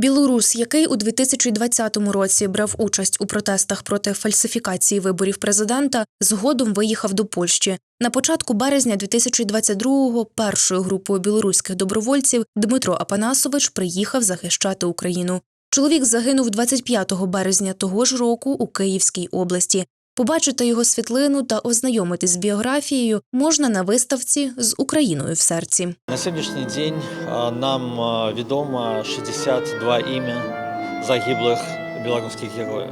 Білорус, який у 2020 році брав участь у протестах проти фальсифікації виборів президента, згодом виїхав до Польщі. На початку березня 2022-го першою групою білоруських добровольців Дмитро Апанасович приїхав захищати Україну. Чоловік загинув 25 березня того ж року у Київській області. Побачити його світлину та ознайомитись з біографією можна на виставці з Україною в серці. На сьогоднішній день нам відомо 62 ім'я загиблих білоруських героїв.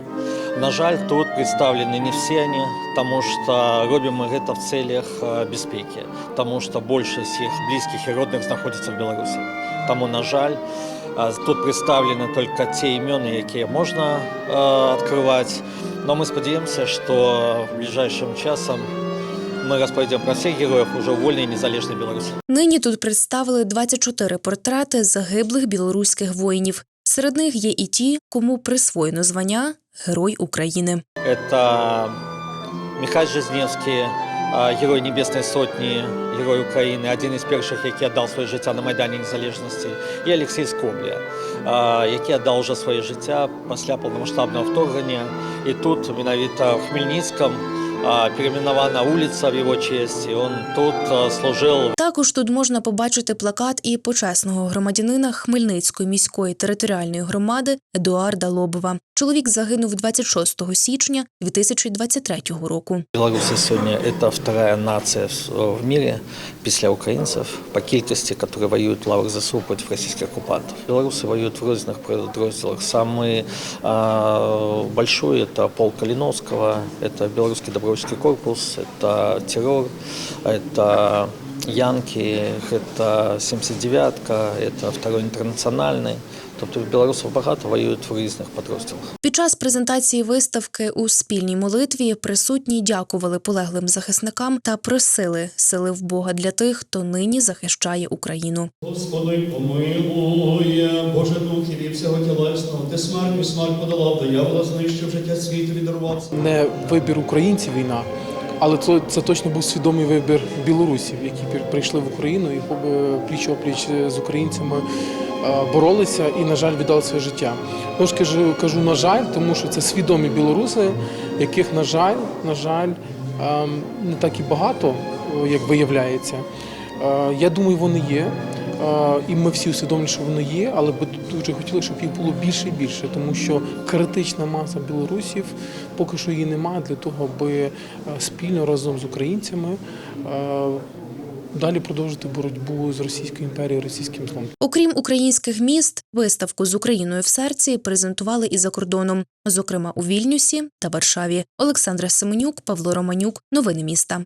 На жаль, тут представлены не всі вони, тому що робимо ми це в целях а, безпеки, тому що більшість їх близьких і родних знаходиться в Білорусі. Тому, на жаль, тут представлені тільки ті імена, які можна а, відкривати. Но ми сподіваємося, що ближайшим часом ми розповідаємо про всіх героїв уже вольній незалежній Білорусі. Нині тут представили 24 портрети загиблих білоруських воїнів. Серед них є і ті, кому присвоєно звання Герой України. Это Михайло Жизневский, а, герой Небесной Сотни, герой Украины, один из перших, який отдал своє життя на Майдані Незалежності, і Олексій Скобля, а, який отдал вже своє життя після повномасштабного вторгнення. І тут, менавіта в Хмельницькому, перейменована вулиця в його честь, і він тут служив Також тут можна побачити плакат і почесного громадянина Хмельницької міської територіальної громади Едуарда Лобова. Чоловік загинув 26 січня 2023 року. Белорусы сегодня это вторая нация в в мире після українців по кількості, які воюють в лавах ЗСУ проти російських окупантів. Білоруси воюють в різних підрозділах. Самый а, большой это полк Калиновского, это Белорусский добровольческий корпус, это террор, это Янки, это 79-ка, это второй інтернаціональний. Тобто білорусів багато воюють в різних підрозділах. Під час презентації виставки у спільній молитві присутні дякували полеглим захисникам та просили сили в Бога для тих, хто нині захищає Україну. Господи, помилує, Боже Дух і всього тілесного, ти смертю смерть подолав, диявола знищив життя світу віддарувався. не вибір українців війна, але це, це точно був свідомий вибір білорусів, які прийшли в Україну і пліч опліч з українцями е, боролися і, на жаль, віддали своє життя. Тож кажу, кажу, на жаль, тому що це свідомі білоруси, яких, на жаль, на жаль, ем, не так і багато, е, як виявляється. Е, Я думаю, вони є. І ми всі усвідомлюємо, що воно є, але би дуже хотіли, щоб їх було більше і більше, тому що критична маса білорусів поки що її немає для того, аби е, спільно разом з українцями е, далі продовжити боротьбу з Російською імперією, російським злом. Окрім українських міст, виставку з Україною в серці презентували і за кордоном, зокрема у Вільнюсі та Варшаві. Олександра Семенюк, Павло Романюк. Новини міста.